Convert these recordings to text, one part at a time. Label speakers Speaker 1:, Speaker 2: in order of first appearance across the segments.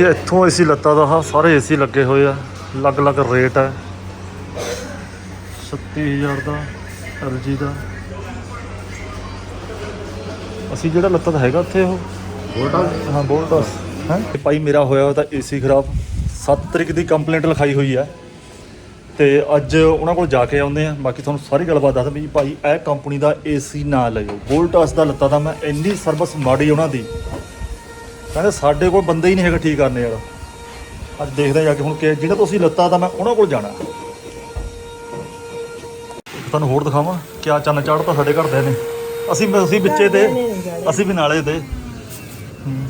Speaker 1: ਇੱਥੇ ਇੱਥੋਂ ਏਸੀ ਲੱਤਾ ਦਾ ਆਹ ਸਾਰੇ ਏਸੀ ਲੱਗੇ ਹੋਏ ਆ। ਅਲੱਗ-ਅਲੱਗ ਰੇਟ ਹੈ 36000 ਦਾ LG ਦਾ। ਅਸੀਂ ਜਿਹੜਾ ਲੱਤਾ ਦਾ ਹੈਗਾ ਉੱਥੇ ਉਹ।
Speaker 2: ਵੋਲਟਾ
Speaker 1: ਹਾਂ ਬੋਲਟਸ ਹੈ? ਭਾਈ ਮੇਰਾ ਹੋਇਆ ਹੋਇਆ ਤਾਂ ਏਸੀ ਖਰਾਬ। 7 ਤਰੀਕ ਦੀ ਕੰਪਲੇਂਟ ਲਿਖਾਈ ਹੋਈ ਹੈ ਤੇ ਅੱਜ ਉਹਨਾਂ ਕੋਲ ਜਾ ਕੇ ਆਉਂਦੇ ਆ। ਬਾਕੀ ਤੁਹਾਨੂੰ ਸਾਰੀ ਗੱਲਬਾਤ ਦੱਸ ਵੀ ਭਾਈ ਇਹ ਕੰਪਨੀ ਦਾ ਏਸੀ ਨਾ ਲਿਓ ਵੋਲਟਸ ਦਾ ਲੱਤਾ ਤਾਂ ਮੈਂ ਇੰਨੀ ਸਰਵਿਸ ਮਾੜੀ ਉਹਨਾਂ ਦੀ। ਕਹਿੰਦੇ ਸਾਡੇ ਕੋਲ ਬੰਦੇ ਹੀ ਨਹੀਂ ਹੈਗਾ ਠੀਕ ਕਰਨੇ ਵਾਲਾ ਅੱਜ ਦੇਖਦੇ ਜਾ ਕੇ ਹੁਣ ਕਿ ਜਿਹੜਾ ਤੁਸੀਂ ਲੱਤਾ ਤਾਂ ਮੈਂ ਉਹਨਾਂ ਕੋਲ ਜਾਣਾ। ਤੁਹਾਨੂੰ ਹੋਰ ਦਿਖਾਵਾਂ ਕਿਆ ਚੰਨ ਚਾੜਤਾ ਸਾਡੇ ਘਰ ਦੇ ਨੇ। ਅਸੀਂ ਅਸੀਂ ਵਿੱਚੇ ਤੇ ਅਸੀਂ ਵੀ ਨਾਲੇ ਤੇ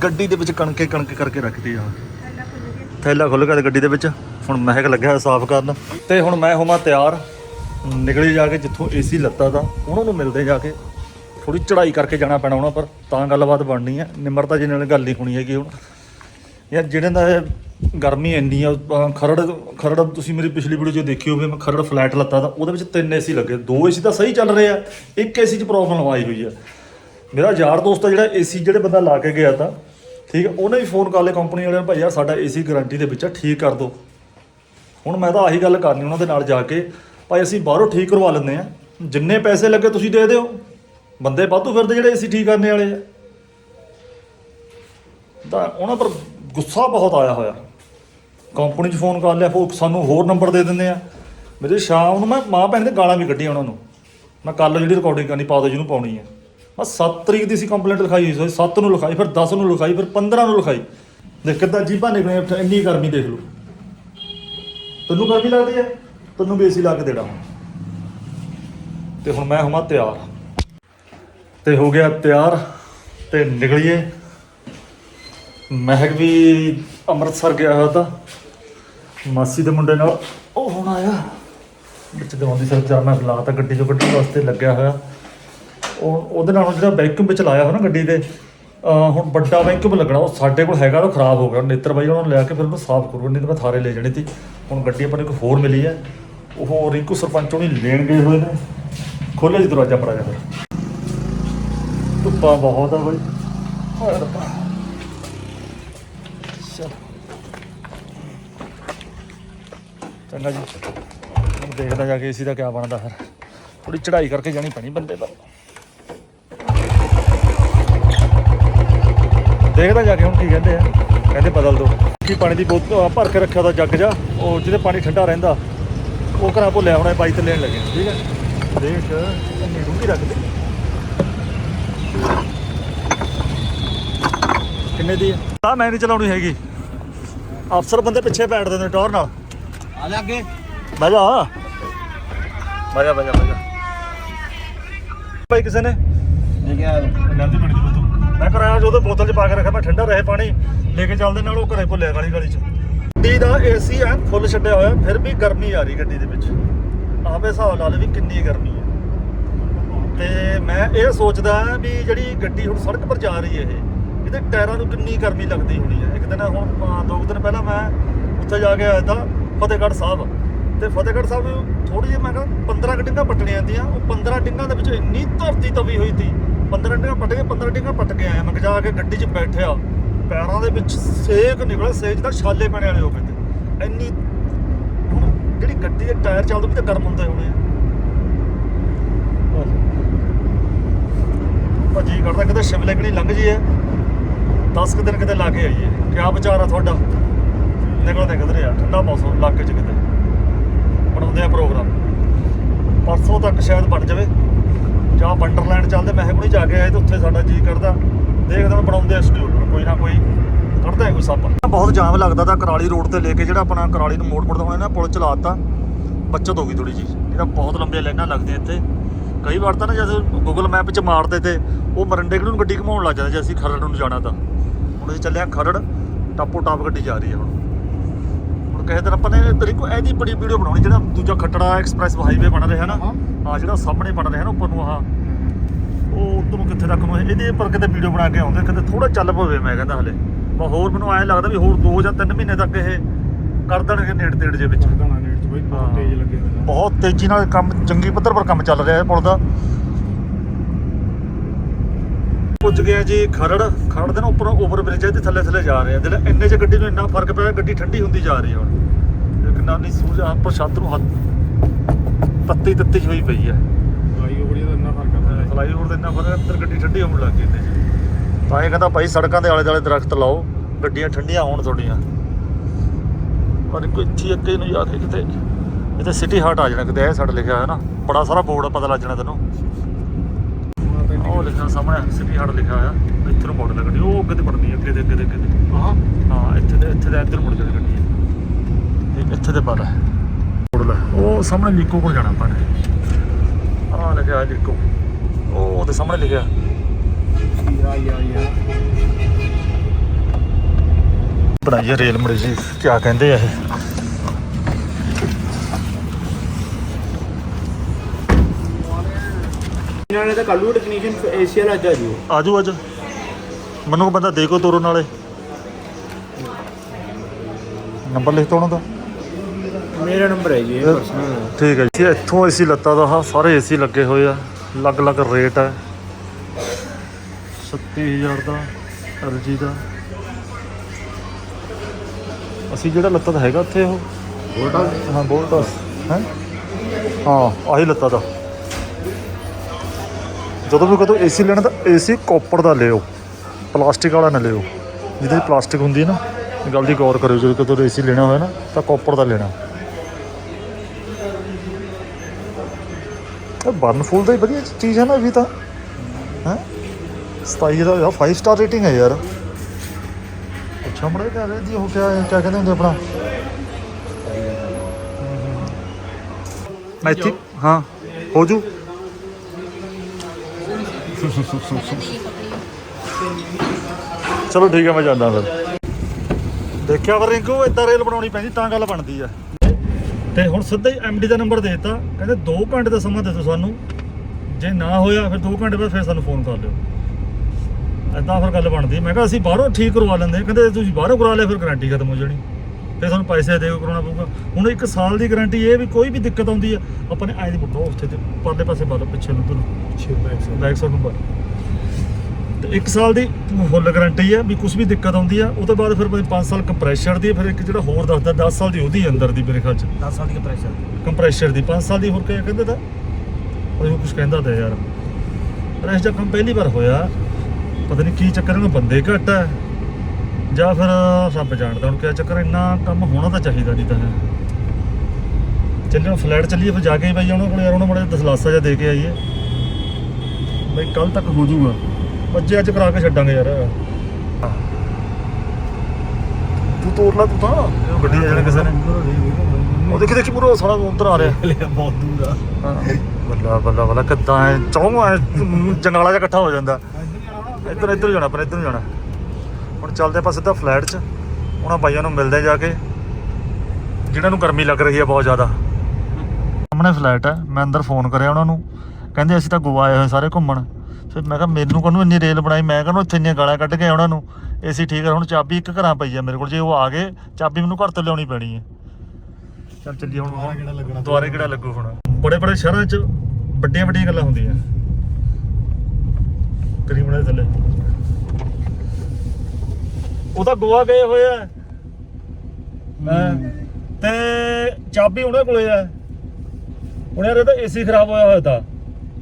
Speaker 1: ਗੱਡੀ ਦੇ ਵਿੱਚ ਕਣਕੇ ਕਣਕੇ ਕਰਕੇ ਰੱਖਦੀ ਆ। ਥੈਲਾ ਖੁੱਲ ਗਿਆ ਤੇ ਗੱਡੀ ਦੇ ਵਿੱਚ। ਹੁਣ ਮਹਿਕ ਲੱਗਿਆ ਸਾਫ਼ ਕਰਨ। ਤੇ ਹੁਣ ਮੈਂ ਹੋਵਾਂ ਤਿਆਰ। ਨਿਕਲੀ ਜਾ ਕੇ ਜਿੱਥੋਂ ਏਸੀ ਲੱਤਾ ਦਾ ਉਹਨਾਂ ਨੂੰ ਮਿਲਦੇ ਜਾ ਕੇ। ਥੋੜੀ ਚੜਾਈ ਕਰਕੇ ਜਾਣਾ ਪੈਣਾ ਉਹਨਾਂ ਪਰ, ਤਾਂ ਗੱਲਬਾਤ ਬਣਨੀ ਹੈ। ਨਿਮਰਤਾ ਜੀ ਨਾਲ ਗੱਲ ਨਹੀਂ ਹੋਣੀ ਹੈਗੀ ਹੁਣ। ਯਾਰ ਜਿਹੜੇ ਦਾ ਇਹ ਗਰਮੀ ਇੰਨੀ ਆ ਖਰੜ ਖਰੜ ਤੁਸੀਂ ਮੇਰੀ ਪਿਛਲੀ ਵੀਡੀਓ 'ਚ ਦੇਖੀ ਹੋਵੇ ਮੈਂ ਖਰੜ ਫਲੈਟ ਲੱਤਾ ਤਾਂ ਉਹਦੇ ਵਿੱਚ ਤਿੰਨ ਏਸੀ ਲੱਗੇ। ਦੋ ਏਸੀ ਤਾਂ ਸਹੀ ਚੱਲ ਰਹੇ ਆ, ਇੱਕ ਏਸੀ 'ਚ ਪ੍ਰੋਬਲਮ ਆਈ ਹੋਈ ਆ। ਮੇਰਾ ਯਾਰ ਦੋਸਤ ਆ ਜਿਹੜਾ ਏਸੀ ਜਿਹੜੇ ਬੰਦਾ ਲਾ ਕੇ ਗਿਆ ਤਾਂ, ਠੀਕ ਹੈ ਉਹਨੇ ਵੀ ਫੋਨ ਕਰ ਲਿਆ ਕੰਪਨੀ ਵਾਲਿਆਂ ਨੂੰ, ਭਾਈ ਯਾਰ ਸਾਡਾ ਏਸੀ ਗਾਰੰਟੀ ਦੇ ਵਿੱਚ ਆ, ਠੀਕ ਕਰ ਦਿਓ ਹੁਣ ਮੈਂ ਤਾਂ ਆਹੀ ਗੱਲ ਕਰਨੀ ਉਹਨਾਂ ਦੇ ਨਾਲ ਜਾ ਕੇ, ਭਾਈ ਅਸੀਂ ਬਾਹਰੋਂ ਠੀਕ ਕਰਵਾ ਲੈਂਦੇ ਆ। ਜਿੰਨੇ ਪੈਸੇ ਲੱਗੇ ਤੁਸੀਂ ਦੇ ਦਿਓ ਬੰਦੇ ਵਾਧੂ ਫਿਰਦੇ ਜਿਹੜੇ ਏਸੀ ਠੀਕ ਕਰਨੇ ਵਾਲੇ ਆ। ਤਾਂ ਉਹਨਾਂ ਪਰ ਗੁੱਸਾ ਬਹੁਤ ਆਇਆ ਹੋਇਆ। ਕੰਪਨੀ 'ਚ ਫੋਨ ਕਰ ਲਿਆ ਫਿਰ ਸਾਨੂੰ ਹੋਰ ਨੰਬਰ ਦੇ ਦਿੰਦੇ ਆ। ਮੇਰੇ ਸ਼ਾਮ ਨੂੰ ਮੈਂ ਮਾਂ ਭੈਣ ਦੇ ਗਾਲਾਂ ਵੀ ਕੱਢੀਆਂ ਉਹਨਾਂ ਨੂੰ। ਮੈਂ ਕੱਲ ਜਿਹੜੀ ਰਿਕਾਰਡਿੰਗ ਕਰਨੀ, ਪਾ ਦੋ ਜਿਹਨੂੰ ਪਾਉਣੀ ਹੈ ਮੈਂ 7 ਤਰੀਕ ਦੀ ਸੀ ਕੰਪਲੇਂਟ ਲਿਖਾਈ ਹੋਈ 7 ਨੂੰ ਲਿਖਾਈ, ਫਿਰ 10 ਨੂੰ ਲਿਖਾਈ, ਫਿਰ 15 ਨੂੰ ਲਿਖਾਈ। ਦੇਖ ਕਿੱਦਾਂ ਜੀਬਾਂ ਨਿਕਲੀਆਂ ਇੰਨੀ ਗਰਮੀ ਦੇਖ ਲਓ। ਤੈਨੂੰ ਗਰਮੀ ਲੱਗਦੀ ਹੈ ਤੈਨੂੰ ਵੀ ਏਸੀ ਲਾ ਕੇ ਦੇਣਾ ਹੁਣ। ਤੇ ਹੁਣ ਮੈਂ ਹੋਵਾਂ ਤਿਆਰ। ਤੇ ਹੋ ਗਿਆ ਤਿਆਰ ਤੇ ਨਿਕਲੀਏ। ਮਹਿਕ ਵੀ ਅੰਮ੍ਰਿਤਸਰ ਗਿਆ ਹੋਇਆ ਤਾਂ। ਮਾਸੀ ਦੇ ਮੁੰਡੇ ਨਾਲ ਉਹ ਹੁਣ ਆਇਆ। ਵਿੱਚ ਦਵਾਉਂਦੀ ਸਰ ਜਾ ਮੈਂ ਗੱਡੀ ਚੋਂ ਕੱਢਣ ਵਾਸਤੇ ਲੱਗਿਆ ਹੋਇਆ। ਉਹ ਉਹਦੇ ਨਾਲ ਜਿਹੜਾ ਵੈਕਿਊਮ ਵਿੱਚ ਲਾਇਆ ਹੋਇਆ ਨਾ ਗੱਡੀ ਦੇ ਹੁਣ ਵੱਡਾ ਵੈਕਿਊਮ ਲੱਗਣਾ, ਉਹ ਸਾਡੇ ਕੋਲ ਹੈਗਾ, ਉਹ ਖਰਾਬ ਹੋ ਗਿਆ। ਨੇਤਰ ਬਾਈ ਉਹਨਾਂ ਨੂੰ ਲਿਆ ਕੇ ਫਿਰ ਉਹਨੂੰ ਸਾਫ਼ ਕਰੂਗਾ, ਨਹੀਂ ਤਾਂ ਮੈਂ ਥਾਰੇ ਲੈ ਜਾਣੀ ਸੀ। ਹੁਣ ਗੱਡੀ ਆਪਾਂ ਨੂੰ ਇੱਕ ਹੋਰ ਮਿਲੀ ਹੈ। ਉਹ ਰਿੰਕੂ ਸਰਪੰਚ ਉਹਨੀ ਲੈਣ ਗਏ ਹੋਏ ਨੇ। ਖੋਲ੍ਹੋ ਜੀ ਦਰਵਾਜ਼ਾ ਪੜਾ ਜਾ ਫਿਰ ਧੁੱਪਾਂ ਬਹੁਤ ਆ ਬਾਈ। ਚੰਗਾ ਜੀ। ਹੁਣ ਦੇਖਦਾ ਜਾ ਕੇ ਏਸੀ ਦਾ ਕਿਆ ਬਣਦਾ ਫਿਰ। ਥੋੜੀ ਚੜ੍ਹਾਈ ਕਰਕੇ ਜਾਣੀ ਪੈਣੀ ਬੰਦੇ ਪਰ ਦੇਖਦਾ ਜਾ ਕੇ ਹੁਣ ਕੀ ਕਹਿੰਦੇ ਆ। ਕਹਿੰਦੇ ਬਦਲ ਦੋ। ਕੀ ਪਾਣੀ ਦੀ ਬੋਤਲ ਭਰ ਕੇ ਰੱਖਿਆ ਉਹਦਾ ਜੱਗ ਜਾ। ਉਹ ਜਿਹਦੇ ਪਾਣੀ ਠੰਡਾ ਰਹਿੰਦਾ। ਉਹ ਘਰਾਂ ਭੁੱਲਿਆ ਹੋਣਾ ਬਾਈ ਤੇ ਲੈਣ ਲੱਗੇ। ਠੀਕ ਹੈ। ਦੇਖ ਇੰਨੀ ਡੂੰਘੀ ਰੱਖ ਕਿੰਨੇ ਦੀ। ਆ ਮੈਂ ਨਹੀਂ ਚਲਾਉਣੀ ਹੈਗੀ। ਅਫਸਰ ਬੰਦੇ ਪਿੱਛੇ ਬੈਠਦੇ ਨੇ ਟੌਰ ਨਾਲ।
Speaker 2: ਆ ਜਾ ਅੱਗੇ।
Speaker 1: ਬਹਿ ਜਾ। ਬਹਿ ਜਾ ਬਹਿ ਜਾ ਬਹਿ ਜਾ। ਭਾਈ ਕਿਸੇ ਨੇ?
Speaker 2: ਠੀਕ ਹੈ
Speaker 1: ਲੈਂਦੀ ਬਣੀ ਦੀ ਤੂੰ। ਮੈਂ ਕਰਾਇਆ ਜੋ ਉਹਦੇ ਬੋਤਲ 'ਚ ਪਾ ਕੇ ਰੱਖਿਆ ਮੈਂ ਠੰਡਾ ਰਹੇ ਪਾਣੀ। ਲੈ ਕੇ ਚੱਲਦੇ ਨਾਲ ਉਹ ਘਰੇ ਭੁੱਲਿਆ ਗਲੀ ਗਲੀ 'ਚ। ਗੱਡੀ ਦਾ ਏਸੀ ਐ ਫੁੱਲ ਛੱਡਿਆ ਹੋਇਆ ਫਿਰ ਵੀ ਗਰਮੀ ਆ ਰਹੀ ਗੱਡੀ ਦੇ ਵਿੱਚ। ਆਪੇ ਹਿਸਾਬ ਲਾ ਲੈ ਵੀ ਕਿੰਨੀ ਗਰਮੀ ਹੈ। ਤੇ ਮੈਂ ਇਹ ਸੋਚਦਾ ਵੀ ਜਿਹੜੀ ਗੱਡੀ ਹੁਣ ਸੜਕ ਪਰ ਜਾ ਰਹੀ ਹੈ ਇਹ ਇਹਦੇ ਟਾਇਰਾਂ ਨੂੰ ਕਿੰਨੀ ਗਰਮੀ ਲੱਗਦੀ ਹੋਣੀ ਹੈ। ਇੱਕ ਦਿਨ ਹੁਣ ਦੋ ਦਿਨ ਪਹਿਲਾਂ ਮੈਂ ਉੱਥੇ ਜਾ ਕੇ ਆਇਆ ਤਾਂ ਫਤਿਹਗੜ੍ਹ ਸਾਹਿਬ। ਤੇ ਫਤਿਹਗੜ੍ਹ ਸਾਹਿਬ ਥੋੜੀ ਜਿਹੀ ਮੈਂ ਕਿਹਾ 15 ਕੁ ਡਿੰਗਾਂ ਪੱਟਣੀਆਂ ਆਉਂਦੀਆਂ ਉਹ 15 ਡਿੰਗਾਂ ਦੇ ਵਿੱਚ ਇੰਨੀ ਧਰਤੀ ਤਵੀ ਹੋਈ ਸੀ 15 ਡਿੰਗਾਂ ਪੱਟ ਕੇ 15 ਡਿੰਗਾਂ ਪੱਟ ਕੇ ਆਇਆ ਮੈਂ ਜਾ ਕੇ ਗੱਡੀ 'ਚ ਬੈਠਿਆ। ਪੈਰਾਂ ਦੇ ਵਿੱਚ ਸੇਕ ਨਿਕਲਿਆ ਸੇਕ ਦਾ ਛਾਲੇ ਪੈਣੇ ਵਾਲੇ ਹੋ ਗਏ ਤੇ। ਇੰਨੀ ਹੁਣ ਜਿਹੜੀ ਗੱਡੀ ਦੇ ਟਾਇਰ ਚੱਲਦੇ ਵੀ ਤਾਂ ਗਰਮ ਹੁੰਦੇ ਹੋਣੇ ਆ। ਭਾਜੀ ਕਰਦਾ ਕਿਤੇ ਸ਼ਿਮਲੇ ਕਣੀ ਲੰਘ ਜੀਏ 10 ਕੁ ਦਿਨ ਕਿਤੇ ਲਾ ਕੇ ਆਈਏ। ਕਿਆ ਵਿਚਾਰ ਆ ਤੁਹਾਡਾ? ਨਿਕਲਦੇ ਕਿਧਰੇ ਆ, ਠੰਡਾ ਮੌਸਮ ਇਲਾਕੇ 'ਚ ਕਿਤੇ। ਬਣਾਉਂਦੇ ਆ ਪ੍ਰੋਗਰਾਮ। ਪਰਸੋਂ ਤੱਕ ਸ਼ਾਇਦ ਬਣ ਜਾਵੇ। ਜਾਂ ਵੰਡਰਲੈਂਡ ਚੱਲਦੇ, ਮੈਂ ਹੁਣੀ ਜਾ ਕੇ ਆਏ ਤੇ ਉੱਥੇ ਸਾਡਾ ਜੀ ਕਰਦਾ। ਦੇਖਦੇ ਹਾਂ ਬਣਾਉਂਦੇ ਆ ਸ਼ਡਿਊਲ ਕੋਈ ਨਾ ਕੋਈ ਕੱਢਦਾ ਕੋਈ ਸੱਪ। ਬਹੁਤ ਜਾਮ ਲੱਗਦਾ ਤਾਂ ਕਰਾਲੀ ਰੋਡ ਤੇ ਲੈ ਕੇ ਜਿਹੜਾ ਆਪਣਾ ਕਰਾਲੀ ਨੂੰ ਮੋੜ ਮੋੜਦਾ ਹੁਣ ਇਹਨਾਂ ਪੁਲ ਚਲਾ ਦਿੱਤਾ। ਬੱਚਤ ਹੋ ਗਈ ਥੋੜੀ ਜੀ ਇਹਦਾ ਬਹੁਤ ਲੰਬੀਆਂ ਲਾਈਨਾਂ ਲੱਗਦੀਆਂ ਇੱਥੇ। ਕਈ ਵਾਰ ਤਾਂ ਨਾ ਜਦ ਗੂਗਲ ਮੈਪ 'ਚ ਮਾਰਦੇ ਤੇ ਉਹ ਮਰੰਡੇ ਨੂੰ ਗੱਡੀ ਘਮਾਉਣ ਲੱਗ ਜਾਂਦਾ, ਜੇ ਅਸੀਂ ਖਰੜ ਨੂੰ ਜਾਣਾ ਤਾਂ। ਹੁਣ ਅਸੀਂ ਚੱਲੇ ਆ ਖਰੜ ਟਾਪੋ ਟਾਪ ਗੱਡੀ ਜਾ ਰਹੀ ਹੈ ਹੁਣ। ਹੁਣ ਕਿਸੇ ਦਿਨ ਆਪਾਂ ਨੇ ਤਰੀਕੋ ਇਹਦੀ ਬੜੀ ਵੀਡੀਓ ਬਣਾਉਣੀ ਜਿਹੜਾ ਦੂਜਾ ਖੱਟੜਾ ਐਕਸਪ੍ਰੈਸ ਹਾਈਵੇ ਬਣ ਰਿਹਾ ਨਾ ਆ ਜਿਹੜਾ ਸਾਹਮਣੇ ਬਣ ਰਿਹਾ ਨਾ ਉੱਪਰ ਨੂੰ ਆਹ ਉਹ ਉੱਧਰ ਨੂੰ ਕਿੱਥੇ ਤੱਕ ਨੂੰ ਇਹ- ਇਹਦੇ ਉੱਪਰ ਕਿਤੇ ਵੀਡੀਓ ਬਣਾ ਕੇ ਆਉਂਦੇ ਕਿਤੇ ਥੋੜਾ ਚੱਲ ਪਵੇ ਮੈਂ ਕਹਿੰਦਾ ਹਲੇ। ਪਰ ਹੋਰ ਮੈਨੂੰ ਐਂ ਲੱਗਦਾ ਵੀ ਹੋਰ 2 ਜਾਂ 3 ਮਹੀਨੇ ਤੱਕ ਇਹ ਕਰ ਦੇਣਗੇ ਨੇੜ ਤੇੜ ਜੇ ਵਿੱਚ।
Speaker 2: ਦਾਣਾ ਨੇਟ ਚ ਬਈ ਬਹੁਤ ਤੇਜ਼ ਲੱਗੇ ਹੋਏ ਨੇ
Speaker 1: ਬਹੁਤ ਤੇਜ਼ੀ ਨਾਲ ਕੰਮ ਚੰਗੀ ਪੱਧਰ ਪਰ ਕੰਮ ਚੱਲ ਰਿਹਾ ਹੈ ਪੁਲ ਦਾ। ਪੁੱਜ ਗਏ ਆ ਜੀ ਖਰੜ। ਖਰੜ ਦੇ ਨਾ ਉੱਪਰੋਂ ਓਵਰ ਬ੍ਰਿਜ ਹੈ ਤੇ ਥੱਲੇ ਥੱਲੇ ਜਾ ਰਹੇ। ਆ ਜਿਹੜੇ ਇੰਨੇ ਚ ਗੱਡੀ ਨੂੰ ਇੰਨਾ ਫ਼ਰਕ ਪਿਆ ਗੱਡੀ ਠੰਡੀ ਹੁੰਦੀ ਜਾ ਰਹੀ ਹੈ ਹੁਣ। ਇਹ ਕਿੰਨਾ ਨਹੀਂ ਸੂਰਜ ਆ ਪਰ ਛੱਤ ਨੂੰ ਹੱਥ ਤੱਤੀ ਤੱਤੀ ਹੋਈ ਪਈ ਹੈ।
Speaker 2: ਬੜੀ ਦਾ ਇੰਨਾ ਫ਼ਰਕ ਆ
Speaker 1: ਫਲਾਈ ਓਵਰ ਦਾ ਇੰਨਾ ਫ਼ਰਕ ਹੈ, ਅੰਦਰ ਗੱਡੀ ਠੰਡੀ ਹੋਣ ਲੱਗ ਗਈ ਤਾਂ ਇਹ ਕਹਿੰਦਾ ਭਾਈ ਸੜਕਾਂ ਦੇ ਆਲੇ ਦੁਆਲੇ ਦਰਖਤ ਲਾਓ ਗੱਡੀਆਂ ਠੰਡੀਆਂ ਹੋਣ ਤੁਹਾਡੀਆਂ। ਪਰ ਕੋਈ ਇੱਥੇ ਅੱਗੇ ਨੂੰ ਜਾ ਕੇ ਕਿਤੇ ਇੱਥੇ ਸਿਟੀ ਹਾਰਟ ਆ ਜਾਣਾ ਕਿਤੇ ਇਹ ਸਾਡਾ ਲਿਖਿਆ ਹੋਇਆ ਨਾ। ਬੜਾ ਸਾਰਾ ਬੋਰਡ ਪਤਾ ਲੱਗ ਜਾਣਾ ਤੈਨੂੰ। ਉਹ ਲਿਖਿਆ ਸਾਹਮਣੇ ਸਿਟੀ ਹਾਰਟ ਲਿਖਿਆ ਹੋਇਆ। ਇੱਥੇ ਨੂੰ ਮੋੜ ਲੈ ਗੱਡੀ ਉਹ ਅੱਗੇ ਤੇ ਪੜਦੀ ਅੱਗੇ ਤੇ ਅੱਗੇ ਤੇ ਅੱਗੇ
Speaker 2: ਹਾਂ
Speaker 1: ਹਾਂ ਇੱਥੇ ਤੇ ਇੱਥੇ ਦੇ ਇੱਧਰ ਮੁੜ ਜਾਣੀ ਗੱਡੀ ਇਹ ਇੱਥੇ ਤੇ ਪਾ ਲੈ ਮੋੜ ਲੈ। ਉਹ ਸਾਹਮਣੇ ਲੀਕੋ ਕੋਲ ਜਾਣਾ ਨੇ। ਆਹ ਲਿਖਿਆ ਲੀਕੋ ਉਹ ਉਹਦੇ ਸਾਹਮਣੇ ਲਿਖਿਆ।
Speaker 2: ਯਾ ਯਾ ਯਾ।
Speaker 1: ਬਣਾਈਏ ਰੇਲ ਮੜੀ ਜੀ। ਕੀ ਕਹਿੰਦੇ ਆ ਇਹ?
Speaker 2: ਇਹਨਾਂ ਨੇ ਤਾਂ ਕੱਲੂ ਟੈਕਨੀਸ਼ੀਅਨ ਏਸ਼ੀਆ ਅੱਜ ਆ ਜਿਓ।
Speaker 1: ਆਜੋ ਅੱਜ ਮੈਨੂੰ ਕੋਈ ਬੰਦਾ ਦੇਖੋ ਤੋਰਨ ਵਾਲੇ। ਨੰਬਰ ਲਿਖ ਤਾ ਉਹਨਾਂ ਦਾ।
Speaker 2: ਮੇਰਾ ਨੰਬਰ ਹੈ ਜੀ ਇਹ
Speaker 1: ਇਹ-
Speaker 2: ਪਰਸਨਲ
Speaker 1: ਠੀਕ ਹੈ ਜੀ ਇੱਥੋਂ ਏਸੀ ਲੱਤਾ ਦਾ ਆਹ ਸਾਰੇ ਏਸੀ ਲੱਗੇ ਹੋਏ ਆ। ਅਲੱਗ-ਅਲੱਗ ਰੇਟ ਹੈ 37000 ਦਾ LG ਦਾ। ਅਸੀਂ ਜਿਹੜਾ ਲੱਤਾ ਦਾ ਹੈਗਾ ਉੱਥੇ ਉਹ।
Speaker 2: ਵੋਲਟਾ
Speaker 1: ਹਾਂ ਬੋਲਟਸ ਹੈ? ਹਾਂ ਆਹੀ ਲੱਤਾ ਦਾ। ਜਦੋਂ ਵੀ ਕਦੋਂ ਏਸੀ ਲੈਣਾ ਤਾਂ ਏਸੀ ਕਾਪਰ ਦਾ ਲਿਓ ਪਲਾਸਟਿਕ ਵਾਲਾ ਨਾ ਲਿਓ। ਜਿਹਦੇ 'ਚ ਪਲਾਸਟਿਕ ਹੁੰਦੀ ਹੈ ਨਾ ਗੱਲ ਦੀ ਗੌਰ ਕਰਿਓ ਜਦੋਂ ਕਦੋਂ ਏਸੀ ਲੈਣਾ ਹੋਇਆ ਨਾ ਤਾਂ ਕਾਪਰ ਦਾ ਲੈਣਾ। ਇਹ ਬਰਨਫੁੱਲ ਦਾ ਹੀ ਵਧੀਆ ਚੀਜ਼ ਹੈ ਨਾ ਇਹ ਵੀ ਤਾਂ। ਹੈ? 27 ਦਾ ਯਾਰ 5 ਸਟਾਰ ਰੇਟਿੰਗ ਹੈ ਯਾਰ। ਅੱਛਾ ਮੜੇ ਕਹ ਰਹੇ ਜੀ ਉਹ ਕਿਆ ਹੈ ਕਿਆ ਕਹਿੰਦੇ ਹੁੰਦੇ ਆਪਣਾ? ਮੈਥੀ ਹਾਂ ਹੋ ਜੂ। ਚਲੋ ਠੀਕ ਹੈ, ਮੈਂ ਜਾਂਦਾ ਫਿਰ। ਦੇਖਿਆ ਫਿਰ ਰਿੰਕੂ ਇਦਾਂ ਰੇਲ ਬਣਾਉਣੀ ਪੈਂਦੀ, ਤਾਂ ਗੱਲ ਬਣਦੀ ਆ। ਤੇ ਹੁਣ ਸਿੱਧਾ ਹੀ ਐਮਡੀ ਦਾ ਨੰਬਰ ਦੇ ਦਿੱਤਾ। ਕਹਿੰਦੇ 2 ਘੰਟੇ ਦਾ ਸਮਾਂ ਦੇ ਦਿਓ ਸਾਨੂੰ। ਜੇ ਨਾ ਹੋਇਆ, ਫਿਰ 2 ਘੰਟੇ ਬਾਅਦ ਫਿਰ ਸਾਨੂੰ ਫੋਨ ਕਰ ਲਿਓ। ਐਦਾਂ ਫਿਰ ਗੱਲ ਬਣਦੀ। ਮੈਂ ਕਿਹਾ ਅਸੀਂ ਬਾਹਰੋਂ ਠੀਕ ਕਰਵਾ ਲੈਂਦੇ। ਕਹਿੰਦੇ ਤੁਸੀਂ ਬਾਹਰੋਂ ਕਰਵਾ ਲਿਆ, ਫਿਰ ਗਾਰੰਟੀ ਖਤਮ ਹੋ ਜਾਣੀ। ਫਿਰ ਤੁਹਾਨੂੰ ਪੈਸੇ ਦੇ ਕੇ ਕਰਾਉਣਾ ਪਊਗਾ। ਹੁਣ ਇੱਕ ਸਾਲ ਦੀ ਗਾਰੰਟੀ ਇਹ ਵੀ ਕੋਈ ਵੀ ਦਿੱਕਤ ਆਉਂਦੀ ਆ ਆਪਾਂ ਨੇ ਐਂ ਦੀ ਬੁੱਢੋ ਉੱਥੇ ਤੇ ਪਰਲੇ ਪਾਸੇ ਬਾਲੋ ਪਿੱਛੇ ਨੂੰ ਤੁਹਾਨੂੰ
Speaker 2: ਛੇ back side
Speaker 1: back side number ਤੇ ਇੱਕ ਸਾਲ ਦੀ ਫੁੱਲ ਗਾਰੰਟੀ ਆ ਵੀ ਕੁਝ ਵੀ ਦਿੱਕਤ ਆਉਂਦੀ ਆ ਉਹ ਤੋਂ ਬਾਅਦ ਫਿਰ 5 ਸਾਲ ਕੰਪਰੈਸ਼ਰ ਦੀ ਫਿਰ ਇੱਕ ਜਿਹੜਾ ਹੋਰ ਦੱਸਦਾ 10 ਸਾਲ ਦੀ ਉਹਦੀ ਅੰਦਰ ਦੀ ਮੇਰੇ ਖਿਆਲ ਚ।
Speaker 2: 10 ਸਾਲ ਦੀ ਪ੍ਰੈਸ਼ਰ
Speaker 1: ਕੰਪਰੈਸ਼ਰ ਦੀ 5 ਸਾਲ ਦੀ ਹੋਰ ਕਿਆ ਕਹਿੰਦੇ ਤਾਂ? ਉਹ ਕੁਝ ਕਹਿੰਦਾ ਤਾਂ ਯਾਰ। ਪਰ ਇਸ ਕੰਮ ਪਹਿਲੀ ਵਾਰ ਹੋਇਆ। ਪਤਾ ਨਹੀਂ ਕੀ ਚੱਕਰ ਇਹਨਾਂ ਬੰਦੇ ਘੱਟ ਹੈ ਜਾਂ ਫਿਰ ਰੱਬ ਜਾਣਦਾ ਹੁਣ ਕਿਆ ਚੱਕਰ ਇੰਨਾ ਕੰਮ ਹੋਣਾ ਤਾਂ ਚਾਹੀਦਾ ਨਹੀਂ ਤਾਂ। ਹੈ ਚੱਲੋ ਫਲੈਟ ਚੱਲੀਏ ਫਿਰ ਜਾ ਕੇ ਬਈ ਉਹਨਾਂ ਕੋਲ ਯਾਰ ਉਹਨਾਂ ਬੜੇ ਦਸਲਾਸਾ ਜਿਹਾ ਦੇ ਕੇ ਆਈਏ। ਬਈ ਕੱਲ ਤੱਕ ਹੋ ਜਾਊਗਾ। ਬੱਜੇ ਅੱਜ ਕਰਾ ਕੇ ਛੱਡਾਂਗੇ ਯਾਰ। ਤੂੰ ਤੋੜ ਲਾ ਤੂੰ ਤਾਂ। ਗੱਡੀ ਆ ਜਾਣੀ ਕਿਸੇ ਨੇ। ਉਹ ਦੇਖੀ ਦੇਖੀ ਪੂਰਾ ਸਾਰਾ ਉਧਰ ਆ ਰਿਹਾ।
Speaker 2: ਬਹੁਤ ਦੂਰ ਆ।
Speaker 1: ਬੱਲਾ ਬੱਲਾ ਬੱਲਾ ਕਿੱਦਾਂ ਐ ਚੌਂ ਐ ਜੰਗਾਲਾ ਜਿਹਾ ਇਕੱਠਾ ਹੋ ਜਾਂਦਾ। ਇੱਧਰ ਇੱਧਰ ਜਾਣਾ ਪਰ ਇੱਧਰ ਨੂੰ ਜਾਣਾ। ਹੁਣ ਚੱਲਦੇ ਆਪਾਂ ਸਿੱਧਾ ਫਲੈਟ 'ਚ। ਉਹਨਾਂ ਬਾਈਆਂ ਨੂੰ ਮਿਲਦੇ ਜਾ ਕੇ। ਜਿਨ੍ਹਾਂ ਨੂੰ ਗਰਮੀ ਲੱਗ ਰਹੀ ਹੈ ਬਹੁਤ ਜ਼ਿਆਦਾ। ਸਾਹਮਣੇ ਫਲੈਟ ਹੈ ਮੈਂ ਅੰਦਰ ਫੋਨ ਕਰਿਆ ਉਹਨਾਂ ਨੂੰ। ਕਹਿੰਦੇ ਅਸੀਂ ਤਾਂ ਗੋਆ ਆਏ ਹੋਏ ਸਾਰੇ ਘੁੰਮਣ। ਫਿਰ ਮੈਂ ਕਿਹਾ ਮੈਨੂੰ ਕਾਹਨੂੰ ਇੰਨੀ ਰੇਲ ਬਣਾਈ? ਮੈਂ ਕਹਿੰਦਾ ਇੱਥੇ ਇੰਨੀਆਂ ਗਾਲਾਂ ਕੱਢ ਕੇ ਉਹਨਾਂ ਨੂੰ। ਏਸੀ ਠੀਕ ਹੈ ਹੁਣ ਚਾਬੀ ਇੱਕ ਘਰਾਂ ਪਈ ਹੈ ਮੇਰੇ ਕੋਲ। ਜੇ ਉਹ ਆ ਗਏ ਚਾਬੀ ਮੈਨੂੰ ਘਰ ਤੋਂ ਲਿਆਉਣੀ ਪੈਣੀ ਹੈ ਚੱਲ ਚੱਲੀਏ ਹੁਣ। ਦੁਆਰੇ ਕਿਹੜਾ ਲੱਗੂ ਹੁਣ? ਬੜੇ ਬੜੇ ਸ਼ਹਿਰਾਂ 'ਚ ਵੱਡੀਆਂ ਵੱਡੀਆਂ ਗੱਲਾਂ ਹੁੰਦੀਆਂ। ਕਰੀ ਬਣਾ ਥੱਲੇ। ਉਹ ਤਾਂ ਗੋਆ ਗਏ ਹੋਏ ਆ। ਹੈਂ। ਤੇ ਚਾਬੀ ਉਹਨੇ ਕੋਲੇ ਆ। ਉਹਨੇ ਯਾਰ ਇਹਦਾ ਏਸੀ ਖਰਾਬ ਹੋਇਆ ਹੋਇਆ ਤਾਂ।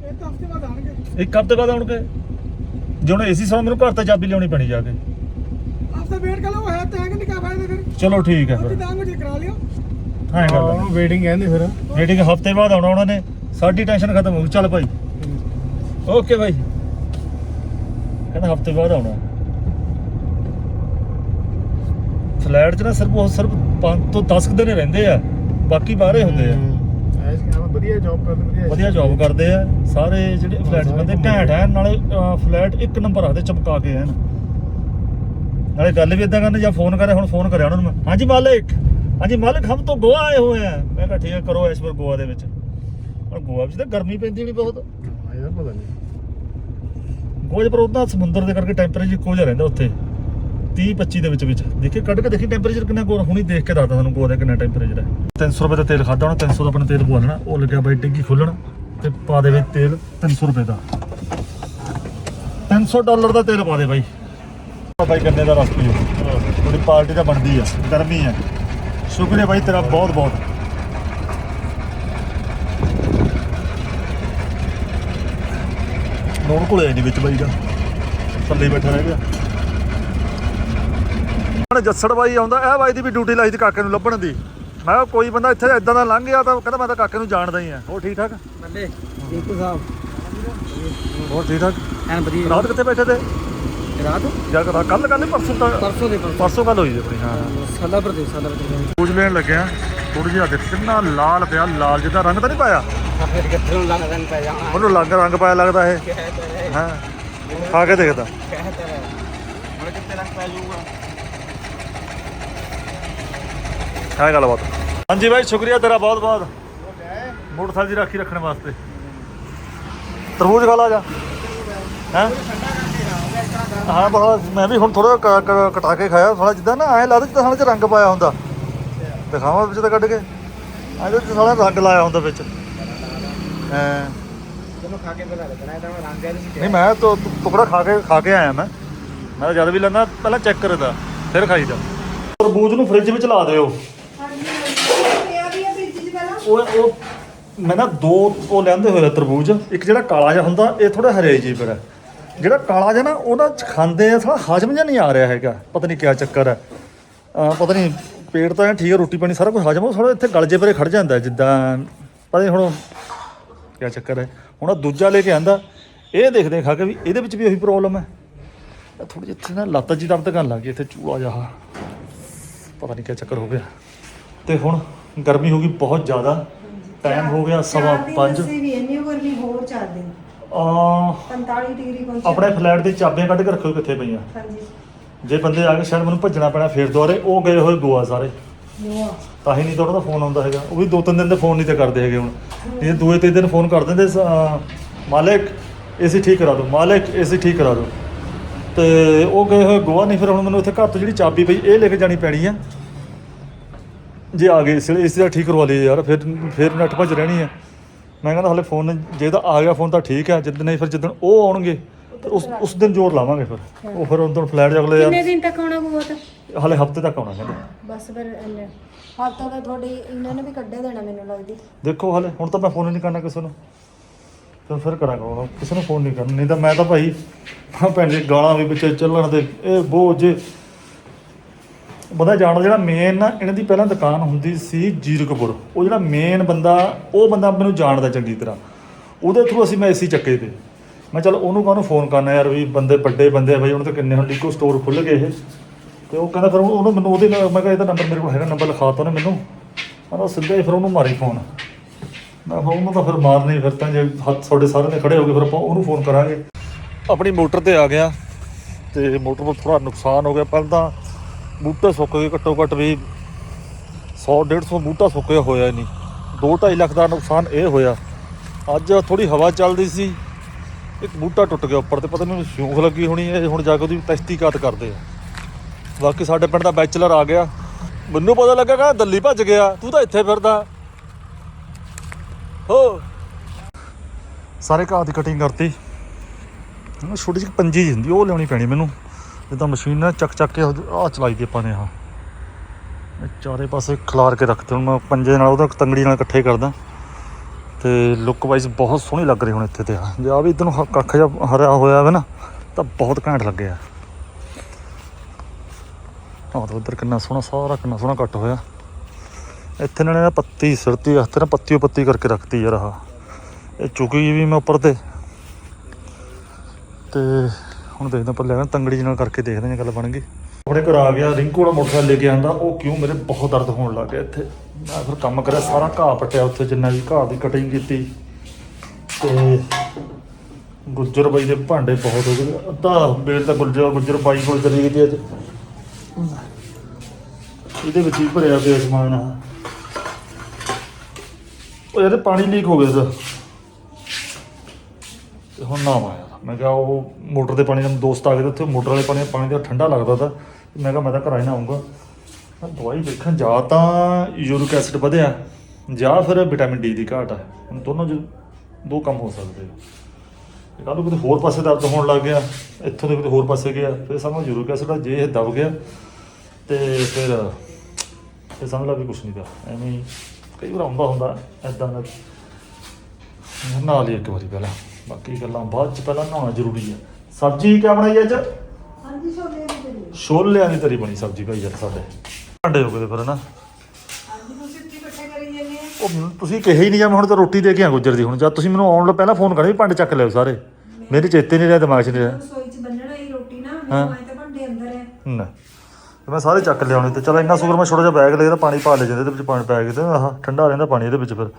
Speaker 3: ਇੱਕ ਹਫ਼ਤੇ ਬਾਅਦ ਆਣਗੇ
Speaker 1: ਇੱਕ ਹਫ਼ਤੇ ਬਾਅਦ ਆਉਣਗੇ। ਜੇ ਉਹਨੇ ਏਸੀ ਸੌ ਮੈਨੂੰ ਘਰ ਤੇ ਚਾਬੀ ਲਿਆਉਣੀ ਪੈਣੀ ਜਾ ਕੇ।
Speaker 3: ਹਫ਼ਤੇ ਵੇਟ ਕਰ ਲਓ ਹੈ ਤਾਂ ਕਿ ਨਿਕਾ ਫਾਇਦੇ ਫਿਰ।
Speaker 1: ਚਲੋ ਠੀਕ ਹੈ
Speaker 3: ਉੱਥੇ
Speaker 1: ਫਿਰ
Speaker 3: ਤਾਂ ਮੁਝੇ ਕਰਾ ਲਿਓ।
Speaker 1: ਹਾਂ ਗੱਲ ਹੈ
Speaker 2: ਉਹਨੂੰ ਵੇਟਿੰਗ ਕਹਿੰਦੇ ਫਿਰ।
Speaker 1: ਰੇਟਿੰਗ ਹਫ਼ਤੇ ਬਾਅਦ ਆਉਣਾ ਉਹਨਾਂ ਨੇ। ਸਾਡੀ ਟੈਨਸ਼ਨ ਖਤਮ ਹੋ ਗਈ। ਚੱਲ ਭਾਈ। ਓਕੇ ਭਾਈ। ਕਹਿੰਦਾ ਹਫ਼ਤੇ ਬਾਅਦ ਆਉਣਾ। ਫਲੈਟ 'ਚ ਨਾ ਸਿਰਫ ਉਹ ਸਿਰਫ 5 ਤੋਂ 10 ਦਿਨ ਹੀ ਰਹਿੰਦੇ ਆ ਬਾਕੀ ਬਾਹਰੇ ਹੁੰਦੇ ਆ।
Speaker 2: ਐਸ ਵਧੀਆ ਜੌਬ ਕਰਦੇ ਵਧੀਆ
Speaker 1: ਵਧੀਆ ਜੌਬ ਕਰਦੇ। ਆ ਸਾਰੇ ਜਿਹੜੇ ਫਲੈਟ 'ਚ ਬੰਦੇ ਘੈਂਟ ਆ ਨਾਲੇ ਫਲੈਟ ਇੱਕ ਨੰਬਰ ਆਦੇ ਚਮਕਾ ਕੇ ਐਨ। ਨਾਲੇ ਗੱਲ ਵੀ ਇਦਾਂ ਕਰਨ ਜਾਂ ਫੋਨ ਕਰੇ ਹੁਣ ਫੋਨ ਕਰਿਆ ਉਹਨਾਂ ਨੂੰ ਮੈਂ ਹਾਂਜੀ ਮਾਲਿਕ ਹਾਂਜੀ ਮਾਲਿਕ ਹਮ ਤੋਂ ਗੋਆ ਆਏ ਹੋਏ ਆ। ਮੈਂ ਕਿਹਾ ਠੀਕ ਕਰੋ ਇਸ ਵਾਰ ਗੋਆ ਦੇ ਵਿੱਚ। ਹੁਣ ਗੋਆ ਵਿੱਚ ਤਾਂ ਗਰਮੀ ਪੈਂਦੀ ਨਹੀਂ ਬਹੁਤ।
Speaker 2: ਹਾਂ ਯਾਰ ਪਤਾ ਨਹੀਂ
Speaker 1: ਗੋਆ 'ਚ ਪਰ ਉਹਦਾ ਸਮੁੰਦਰ ਦੇ ਕਰਕੇ ਟੈਂਪਰੇਚਰ ਜਿਹਾ ਰਹਿੰਦਾ ਉੱਥੇ। 30 25 ਦੇ ਵਿੱਚ ਵਿੱਚ। ਦੇਖੀ ਕੱਢ ਕੇ ਦੇਖੀ ਟੈਂਪਰੇਚਰ ਕਿੰਨਾ ਗੋਆ ਹੁਣੀ ਦੇਖ ਕੇ ਦੱਸਦਾ ਤੁਹਾਨੂੰ ਗੋਆ ਦਾ ਕਿੰਨਾ ਟੈਂਪਰੇਚਰ ਹੈ। 300 ਰੁਪਏ ਦਾ ਤੇਲ ਖਾਦਾ ਹੋਣਾ 300 ਦਾ ਆਪਣਾ ਤੇਲ ਪਵਾ ਲੈਣਾ। ਉਹ ਲੱਗਿਆ ਬਾਈ ਟਿੱਕੀ ਖੋਲਣ ਤੇ ਪਾ ਦੇਵੇ ਤੇਲ 300 ਰੁਪਏ ਦਾ। 300 ਡਾਲਰ ਦਾ ਤੇਲ ਪਾ ਦੇ ਬਾਈ। ਬਾਈ ਗੰਨੇ ਦਾ ਰਸ ਪੀਓ। ਥੋੜੀ ਪਾਰਟੀ ਤਾਂ ਬਣਦੀ ਆ, ਗਰਮੀ ਆ। ਸ਼ੁਕਰੀਆ ਬਾਈ ਤੇਰਾ ਬਹੁਤ ਬਹੁਤ। ਨੋਨ ਕੋਲੇ ਨਹੀਂ ਵਿੱਚ ਬਾਈ ਦਾ। ਥੱਲੇ ਬੈਠਾ ਰਹਿ ਗਿਆ। ਹੁਣ ਜੱਸੜ ਬਾਈ ਆਉਂਦਾ ਇਹ ਬਾਈ ਦੀ ਵੀ ਡਿਊਟੀ ਲਾਈ ਦੀ ਕਾਕੇ ਨੂੰ ਲੱਭਣ ਦੀ। ਮੈਂ ਕਿਹਾ ਕੋਈ ਬੰਦਾ ਇੱਥੇ ਇਦਾਂ ਦਾ ਲੰਘ ਗਿਆ ਤਾਂ ਕਹਿੰਦਾ ਮੈਂ ਤਾਂ ਕਾਕੇ ਨੂੰ ਜਾਣਦਾ ਹੀ ਆ। ਹੋਰ ਠੀਕ ਠਾਕ?
Speaker 3: ਬੱਲੇ ਦੀਪੂ ਸਾਹਿਬ
Speaker 1: ਹੋਰ ਠੀਕ ਠਾਕ?
Speaker 3: ਐਨ ਵਧੀਆ
Speaker 1: ਰਾਤ ਕਿੱਥੇ ਬੈਠੇ ਤੇ?
Speaker 3: ਰਾਤ?
Speaker 1: ਜਾਂ ਕੱਲ ਕੱਲ ਪਰਸੋਂ ਤਾਂ
Speaker 3: ਪਰਸੋਂ ਦੇ ਪਰਸੋਂ।
Speaker 1: ਕੱਲ ਹੋਈ ਜੀ ਆਪਣੀ ਹਾਂ।
Speaker 3: ਸਾਲਾ ਪ੍ਰਦੇਸ਼ ਸਾਲਾ ਪ੍ਰਦੇਸ਼
Speaker 1: ਪੂਜ ਲੈਣ ਲੱਗਿਆ ਥੋੜੀ ਜਿਹੀ ਦੇਖ ਕਿੰਨਾ ਲਾਲ ਪਿਆ ਲਾਲ ਜਿਹਾ ਰੰਗ ਤਾਂ ਨਹੀਂ ਪਾਇਆ? ਉਹਨੂੰ ਰੰਗ ਰੰਗ ਪਾਇਆ ਲੱਗਦਾ ਇਹ। ਹਾਂ। ਖਾ ਕੇ ਦੇਖਦਾ।
Speaker 3: ਕਹਿ ਤਾ ਹੁਣ ਕਿੱਥੇ ਰੰਗ ਪੈ ਜਾਊਗਾ?
Speaker 1: ਹੈ ਗੱਲਬਾਤ। ਹਾਂਜੀ ਬਾਈ, ਸ਼ੁਕਰੀਆ ਤੇਰਾ, ਬਹੁਤ ਬਹੁਤ। ਮੋਟਰਸਾਈਕਲ ਦੀ ਰਾਖੀ ਰੱਖਣ ਵਾਸਤੇ। ਤਰਬੂਜ ਖਾ ਲਾ ਜਾ। ਹੈ? ਹਾਂ, ਬਹੁਤ। ਮੈਂ ਵੀ ਹੁਣ ਥੋੜਾ ਕਟਾ ਕੇ ਖਾਇਆ ਥੋੜਾ ਜਿੱਦਾਂ ਨਾ, ਐ ਲੱਗਦਾ ਜਿੱਦਾਂ ਸਾਲੇ ਚ ਰੰਗ ਪਾਇਆ ਹੁੰਦਾ। ਦਿਖਾਵਾਂ ਵਿੱਚ ਤਾਂ ਕੱਢ ਕੇ। ਇਹਦੇ ਚ ਸਾਲਾ ਰੰਗ ਲਾਇਆ ਹੁੰਦਾ ਵਿੱਚ। ਹਾਂ
Speaker 3: ਮੈਂ ਰੰਗ ਨਹੀਂ,
Speaker 1: ਮੈਂ ਤਾਂ ਟੁਕੜਾ ਖਾ ਕੇ ਖਾ ਕੇ ਆਇਆ ਮੈਂ। ਮੈਂ ਤਾਂ ਜਦ ਵੀ ਲੈਂਦਾ, ਪਹਿਲਾਂ ਚੈੱਕ ਕਰਦਾ, ਫਿਰ ਖਾਈਦਾ। ਤਰਬੂਜ ਨੂੰ ਫ੍ਰਿਜ ਵਿੱਚ ਲਾ ਦਿਓ। ਉਹ ਉਹ ਮੈਂ ਨਾ ਦੋ ਉਹ ਲੈਂਦੇ ਹੋਏ ਤਰਬੂਜ। ਇੱਕ ਜਿਹੜਾ ਕਾਲਾ ਜਿਹਾ ਹੁੰਦਾ, ਇਹ ਥੋੜਾ ਹਰੇ ਜੀ ਪਰ ਹੈ ਜਿਹੜਾ ਕਾਲਾ ਜਿਹਾ ਨਾ ਉਹਨਾਂ 'ਚ ਖਾਂਦੇ ਆ ਥੋੜਾ ਹਜਮ ਜਿਹਾ ਨਹੀਂ ਆ ਰਿਹਾ ਹੈਗਾ। ਪਤਾ ਨਹੀਂ ਕਿਆ ਚੱਕਰ ਹੈ ਪਤਾ ਨਹੀਂ, ਪੇਟ ਤਾਂ ਠੀਕ ਹੈ ਰੋਟੀ ਪਾਣੀ ਸਾਰਾ ਕੁਝ ਹਜਮ ਥੋੜਾ ਇੱਥੇ ਗਲਜੇ ਪਰੇ ਖੜ ਜਾਂਦਾ ਜਿੱਦਾਂ ਪਤਾ ਨਹੀਂ ਹੁਣ ਕਿਆ ਚੱਕਰ ਹੈ। ਹੁਣ ਦੂਜਾ ਲੈ ਕੇ ਆਂਦਾ, ਇਹ ਦੇਖਦੇ ਖਾ ਕੇ ਵੀ ਇਹਦੇ ਵਿੱਚ ਵੀ ਉਹੀ ਪ੍ਰੋਬਲਮ ਹੈ। ਥੋੜੀ ਜਿਹੀ ਇੱਥੇ ਨਾ ਲੱਤ ਜੀ ਦਰਦ ਕਰਨ ਲੱਗ ਗਈ, ਇੱਥੇ ਚੂੜਾ ਜਿਹਾ। ਪਤਾ ਨਹੀਂ ਕਿਆ ਚੱਕਰ ਹੋ ਗਿਆ। ਤੇ ਹੁਣ ਗਰਮੀ ਹੋ ਗਈ ਬਹੁਤ ਜ਼ਿਆਦਾ। ਟਾਈਮ ਹੋ ਗਿਆ ਸਵਾ ਪੰਜ।
Speaker 4: ਅਸੀਂ ਵੀ ਇੰਨੀ ਗਰਮੀ ਹੋਰ ਚਾਰ ਦਿਨ।
Speaker 1: ਆ
Speaker 4: 45 ਡਿਗਰੀ ਪਹੁੰਚ।
Speaker 1: ਆਪਣੇ ਫਲੈਟ ਦੀ ਚਾਬੀਆਂ ਕੱਢ ਕੇ ਰੱਖੋ ਕਿੱਥੇ ਪਈਆਂ।
Speaker 4: ਹਾਂਜੀ।
Speaker 1: ਜੇ ਬੰਦੇ ਆ ਕੇ ਸ਼ਾਇਦ ਮੈਨੂੰ ਭੱਜਣਾ ਪੈਣਾ ਫੇਰ ਦੁਆਰੇ ਉਹ ਗਏ ਹੋਏ ਗੋਆ ਸਾਰੇ। ਤਾਂ ਹੀ ਨਹੀਂ ਤਾਂ ਦਾ ਫੋਨ ਆਉਂਦਾ ਹੈਗਾ। ਉਹ ਵੀ ਦੋ ਤਿੰਨ ਦਿਨ ਦੇ ਫੋਨ ਨਹੀਂ ਤੇ ਕਰਦੇ ਹੈਗੇ ਹੁਣ। ਇਹ ਦੂਏ ਤੀਏ ਦਿਨ ਫੋਨ ਕਰ ਦਿੰਦੇ ਸ- ਮਾਲਿਕ ਏਸੀ ਠੀਕ ਕਰਾ ਦਿਓ। ਮਾਲਿਕ ਏਸੀ ਠੀਕ ਕਰਾ ਦਿਓ। ਤੇ ਉਹ ਗਏ ਹੋਏ ਗੋਆ ਨਹੀਂ ਫਿਰ ਹੁਣ ਮੈਨੂੰ ਉੱਥੇ ਘਰ ਤੋਂ ਜਿਹੜੀ ਚਾਬੀ ਪਈ ਇਹ ਲੈ ਕੇ ਜਾਣੀ ਪੈਣੀ ਆ। ਜੇ ਆ ਗਏ ਇਸ ਏਸੀ ਦਾ ਠੀਕ ਕਰਵਾ ਲਈ ਯਾਰ ਫਿਰ ਫਿਰ ਨੱਠ ਭੱਜ ਰਹਿਣੀ ਹੈ ਮੈਂ ਕਹਿੰਦਾ ਹਲੇ ਫੋਨ ਜੇ ਤਾਂ ਆ ਗਿਆ ਫੋਨ ਤਾਂ ਠੀਕ ਹੈ ਜਿੱਦਣ ਨਹੀਂ ਫਿਰ ਜਿੱਦਣ ਉਹ ਆਉਣਗੇ ਤੇ ਉਸ ਉਸ ਦਿਨ ਜ਼ੋਰ ਲਾਵਾਂਗੇ ਫਿਰ। ਉਹ ਫਿਰ ਉਦੋਂ ਫਲੈਟ
Speaker 4: ਕਿੰਨੇ
Speaker 1: ਯਾਰ
Speaker 4: ਦਿਨ ਤੱਕ ਆਉਣਾ ਬਹੁਤ
Speaker 1: ਹਲੇ ਹਫ਼ਤੇ ਤੱਕ ਆਉਣਾ ਕਹਿੰਦੇ।
Speaker 4: ਬਸ ਫਿਰ ਹਫਤਾ ਤਾਂ ਤੁਹਾਡੀ ਇਹਨਾਂ ਨੇ ਵੀ ਕੱਢੇ ਦੇਣਾ ਮੈਨੂੰ ਲੱਗਦੀ।
Speaker 1: ਦੇਖੋ ਹਲੇ ਹੁਣ ਤਾਂ ਮੈਂ ਫੋਨ ਨਹੀਂ ਕਰਨਾ ਕਿਸੇ ਨੂੰ। ਫਿਰ ਫਿਰ ਕਰਾਂਗਾ ਹੁਣ ਕਿਸੇ ਨੂੰ ਫੋਨ ਨਹੀਂ ਕਰਨਾ। ਨਹੀਂ ਤਾਂ ਮੈਂ ਤਾਂ ਭਾਈ ਭੈਣ ਜੀ ਗਾਲਾਂ ਵੀ ਵਿੱਚ ਚੱਲਣ ਦੇ। ਇਹ ਬੋਝ ਬੰਦਾ ਜਾਣਦਾ ਜਿਹੜਾ ਮੇਨ ਨਾ, ਇਹਨਾਂ ਦੀ ਪਹਿਲਾਂ ਦੁਕਾਨ ਹੁੰਦੀ ਸੀ ਜੀਰਕਪੁਰ। ਉਹ ਜਿਹੜਾ ਮੇਨ ਬੰਦਾ, ਉਹ ਬੰਦਾ ਮੈਨੂੰ ਜਾਣਦਾ ਚੰਗੀ ਤਰ੍ਹਾਂ। ਉਹਦੇ ਥਰੂ ਅਸੀਂ ਮੈਂ ਏਸੀ ਚੱਕੇ ਤੇ। ਮੈਂ ਚੱਲ ਉਹਨੂੰ ਕਾਹਨੂੰ ਫੋਨ ਕਰਨਾ ਯਾਰ ਵੀ ਬੰਦੇ ਵੱਡੇ ਬੰਦੇ ਆ ਬਈ, ਉਹਨਾਂ ਤਾਂ ਕਿੰਨੇ ਹੁਣ ਲਿਕੋ ਸਟੋਰ ਖੁੱਲ ਗਏ ਇਹ। ਤੇ ਉਹ ਕਹਿੰਦਾ ਫਿਰ ਉਹਨੂੰ ਮੈਨੂੰ ਉਹਦੇ ਮੈਂ ਕਿਹਾ ਇਹਦਾ ਨੰਬਰ ਮੇਰੇ ਕੋਲ ਹੈਗਾ ਨੰਬਰ ਲਿਖਾ ਤਾ ਉਹਨੇ ਮੈਨੂੰ। ਮੈਂ ਕਿਹਾ ਸਿੱਧਾ ਹੀ ਫਿਰ ਉਹਨੂੰ ਮਾਰੀ ਫੋਨ ਮੈਂ ਕਿਹਾ ਉਹਨੂੰ ਤਾਂ ਫਿਰ ਮਾਰਨੀ ਫਿਰ ਤਾਂ ਜੇ ਹੱਥ ਤੁਹਾਡੇ ਸਾਰੇ ਨੇ ਖੜੇ ਹੋ ਗਏ, ਫਿਰ ਆਪਾਂ ਉਹਨੂੰ ਫੋਨ ਕਰਾਂਗੇ। ਆਪਣੀ ਮੋਟਰ ਤੇ ਆ ਗਿਆ। ਤੇ ਮੋਟਰ ਨੂੰ ਥੋੜਾ ਨੁਕਸਾਨ ਹੋ ਗਿਆ, ਪਹਿਲਾਂ ਤਾਂ ਬੂਟੇ ਸੁੱਕ ਗਏ ਘੱਟੋ ਘੱਟ ਵੀ 100 150 ਬੂਟਾ ਸੁੱਕਿਆ ਹੋਇਆ ਨਹੀਂ। 2.5 ਲੱਖ ਦਾ ਨੁਕਸਾਨ ਇਹ ਹੋਇਆ। ਅੱਜ ਥੋੜੀ ਹਵਾ ਚੱਲਦੀ ਸੀ। ਇੱਕ ਬੂਟਾ ਟੁੱਟ ਗਿਆ ਉੱਪਰ ਤੇ ਪਤਾ ਨਹੀਂ ਉਹਨੂੰ ਲੱਗੀ ਹੋਣੀ ਹੈ ਹੁਣ ਜਾ ਕੇ ਉਹਦੀ ਤਹਿਕੀਕਾਤ ਕਰਦੇ ਆ। ਬਾਕੀ ਸਾਡੇ ਪਿੰਡ ਦਾ ਬੈਚਲਰ ਆ ਗਿਆ। ਮੈਨੂੰ ਪਤਾ ਲੱਗਾ ਕਿ ਦਿੱਲੀ ਭੱਜ ਗਿਆ, ਤੂੰ ਤਾਂ ਇੱਥੇ ਫਿਰਦਾ। ਹੋ। ਸਾਰੇ ਘਾਹ ਦੀ ਕਟਿੰਗ ਕਰਤੀ। ਛੋਟੀ ਜਿਹੀ ਪੰਜੀ ਹੁੰਦੀ, ਉਹ ਲਿਆਉਣੀ ਪੈਣੀ ਮੈਨੂੰ। ਜਿੱਦਾਂ ਮਸ਼ੀਨ ਨਾਲ ਚੱਕ ਚੱਕ ਕੇ ਆਹ ਚਲਾਈ ਦੀ ਆਪਾਂ ਨੇ ਆਹ। ਚਾਰੇ ਪਾਸੇ ਖਿਲਾਰ ਕੇ ਰੱਖਦੇ ਹੁਣ ਮੈਂ ਪੰਜੇ ਨਾਲ ਉਹਦਾ ਤੰਗੜੀ ਨਾਲ ਇਕੱਠੇ ਕਰਦਾ। ਤੇ ਲੁੱਕ ਵਾਈਜ਼ ਬਹੁਤ ਸੋਹਣੀ ਲੱਗ ਰਹੀ ਹੁਣ ਇੱਥੇ ਤੇ ਆ ਜੇ ਆ ਵੀ ਇਧਰ ਨੂੰ ਹ- ਕੱਖ ਜਿਹਾ ਹਰਿਆ ਹੋਇਆ ਵਾ ਨਾ, ਤਾਂ ਬਹੁਤ ਘੈਂਟ ਲੱਗਿਆ। ਆਹ ਤਾਂ ਉਧਰ ਕਿੰਨਾ ਸੋਹਣਾ, ਸਾਰਾ ਕਿੰਨਾ ਸੋਹਣਾ ਕੱਟ ਹੋਇਆ। ਇੱਥੇ ਇਹਨਾਂ ਨੇ ਪੱਤੀ ਸਿਰਤੀ ਹੱਥ ਨਾਲ ਪੱਤੀ ਓ ਪੱਤੀ ਕਰਕੇ ਰੱਖਤੀ ਯਾਰ ਆਹ। ਇਹ ਚੁੱਕੀ ਵੀ ਮੈਂ ਉੱਪਰ ਤੇ। ਤੇ ਹੁਣ ਦੇਖਦਾ ਪਰ ਲੈਣਾ ਤੰਗੜੀ ਜਿਹੀ ਨਾਲ ਕਰਕੇ ਦੇਖਦੇ ਹਾਂ ਗੱਲ ਬਣ ਗਈ। ਆਪਣੇ ਘਰ ਆ ਗਿਆ, ਰਿੰਕੂ ਦਾ ਮੋਟਰਸਾਈਕਲ ਲੈ ਕੇ ਆਂਦਾ ਉਹ ਕਿਉਂ ਮੇਰੇ ਬਹੁਤ ਦਰਦ ਹੋਣ ਲੱਗ ਗਿਆ ਇੱਥੇ। ਮੈਂ ਫਿਰ ਕੰਮ ਕਰਿਆ, ਸਾਰਾ ਘਾਹ ਪੱਟਿਆ ਉੱਥੇ ਜਿੰਨਾ ਵੀ ਘਾਹ ਦੀ ਕਟਿੰਗ ਕੀਤੀ। ਤੇ ਗੁੱਜਰ ਬਾਈ ਦੇ ਭਾਂਡੇ ਬਹੁਤ ਹੋ ਗਏ। ਅੱਧਾ ਬੇਲ ਤਾਂ ਗੁੱਜਰ ਗੁੱਜਰ ਬਾਈ ਕੋਲ ਚਲੀ ਗਈ ਤੀ ਅੱਜ। ਇਹਦੇ ਵਿੱਚ ਹੀ ਭਰਿਆ ਪਿਆ ਸਮਾਨ ਆ। ਉਹ ਯਾਰ ਪਾਣੀ ਲੀਕ ਹੋ ਗਿਆ ਇਹਦਾ। ਤੇ ਹੁਣ ਨਾ ਆਇਆ ਮੈਂ ਕਿਹਾ ਉਹ ਮੋਟਰ ਦੇ ਪਾਣੀ ਨਾਲ ਦੋਸਤ ਆ ਗਏ ਤੇ ਉੱਥੇ ਮੋਟਰ ਵਾਲੇ ਪਾਣੀ ਪਾਣੀ ਦਾ ਠੰਡਾ ਲੱਗਦਾ ਤਾ। ਮੈਂ ਕਿਹਾ ਮੈਂ ਤਾਂ ਘਰਾਂ ਹੀ ਨਾ ਆਉਂਗਾ। ਮੈਂ ਦਵਾਈ ਵੇਖਣ ਜਾਂ ਤਾਂ ਯੂਰਿਕ ਐਸਿਡ ਵਧਿਆ, ਜਾਂ ਫਿਰ ਵਿਟਾਮਿਨ ਡੀ ਦੀ ਘਾਟ ਹੈ ਹੁਣ ਦੋਨੋਂ ਚ ਦੋ ਕੰਮ ਹੋ ਸਕਦੇ ਆ। ਕੱਲ ਨੂੰ ਕਿਤੇ ਹੋਰ ਪਾਸੇ ਦਰਦ ਹੋਣ ਲੱਗ ਗਿਆ, ਇੱਥੋਂ ਦੇ ਕਿਤੇ ਹੋਰ ਪਾਸੇ ਗਿਆ, ਫਿਰ ਸਮਝ ਯੂਰਿਕ ਐਸਿਡ ਸਾਡਾ ਜੇ ਇਹ ਦਬ ਗਿਆ, ਤੇ ਫਿਰ ਫਿਰ ਸਮਝ ਲਾ ਵੀ ਕੁਛ ਨਹੀਂ ਦਾ ਐਵੇਂ ਕਈ ਵਾਰ ਆਉਂਦਾ ਹੁੰਦਾ ਐਦਾਂ ਦਾ। ਨਹਾ ਲਈ ਇੱਕ ਵਾਰੀ ਪਹਿਲਾਂ। ਬਾਕੀ ਗੱਲਾਂ ਬਾਅਦ ਚ ਪਹਿਲਾਂ ਨਹਾਉਣਾ ਜ਼ਰੂਰੀ ਹੈ ਸਬਜ਼ੀ ਕਿਆ ਬਣਾਈ ਅੱਜ?
Speaker 4: ਹਾਂਜੀ ਛੋਲੇ ਦੀ ਤਰੀ।
Speaker 1: ਛੋਲਿਆਂ ਦੀ ਤਰੀ ਬਣੀ ਸਬਜ਼ੀ ਭਾਈ ਅੱਜ ਸਾਡੇ। ਭਾਂਡੇ ਹੋ ਗਏ ਫਿਰ ਨਾ
Speaker 4: ਹਾਂਜੀ ਤੁਸੀਂ ਇੱਥੇ ਇਕੱਠੇ ਕਰੀ ਜਾਂਦੇ ਆ?
Speaker 1: ਉਹ ਮੈਨੂੰ ਤੁਸੀਂ ਕਹੇ ਹੀ ਨਹੀਂ ਜਾਂ ਮੈਂ ਹੁਣ ਤਾਂ ਰੋਟੀ ਦੇ ਕੇ ਆ ਗੁੱਜਰ ਦੀ ਹੁਣ। ਜਦ ਤੁਸੀਂ ਮੈਨੂੰ ਆਉਣ ਤੋਂ ਪਹਿਲਾਂ ਫੋਨ ਕਰਿਆ ਵੀ ਭਾਂਡੇ ਚੱਕ ਲਿਓ ਸਾਰੇ। ਮੇਰੇ ਚੇਤੇ ਨਹੀਂ ਰਿਹਾ ਦਿਮਾਗ 'ਚ ਨਹੀਂ ਰਿਹਾ।
Speaker 4: ਰਸੋਈ 'ਚ ਬੰਨਣਾ ਹੀ ਰੋਟੀ ਨਾ
Speaker 1: ਹਾਂ।
Speaker 4: ਮੈਨੂੰ ਆਏ ਤਾਂ ਭਾਂਡੇ ਅੰਦਰ ਹੈ
Speaker 1: ਨਾ। ਤੇ ਮੈਂ ਸਾਰੇ ਚੱਕ ਲਿਆਉਣੇ ਤੇ ਚਲ ਇੰਨਾ ਸ਼ੁਕਰ ਮੈਂ ਛੋਟਾ ਜਿਹਾ ਬੈਗ ਲੈ ਤਾਂ ਪਾਣੀ ਪਾ ਲੈ ਜਾਂਦੇ ਇਹਦੇ ਵਿੱਚ ਪਾਣੀ ਪੈ ਗਿਆ ਤੇ ਆਹ ਠੰਡਾ ਰਹਿੰਦਾ ਪਾਣੀ ਇਹਦੇ ਵਿੱਚ ਫਿਰ।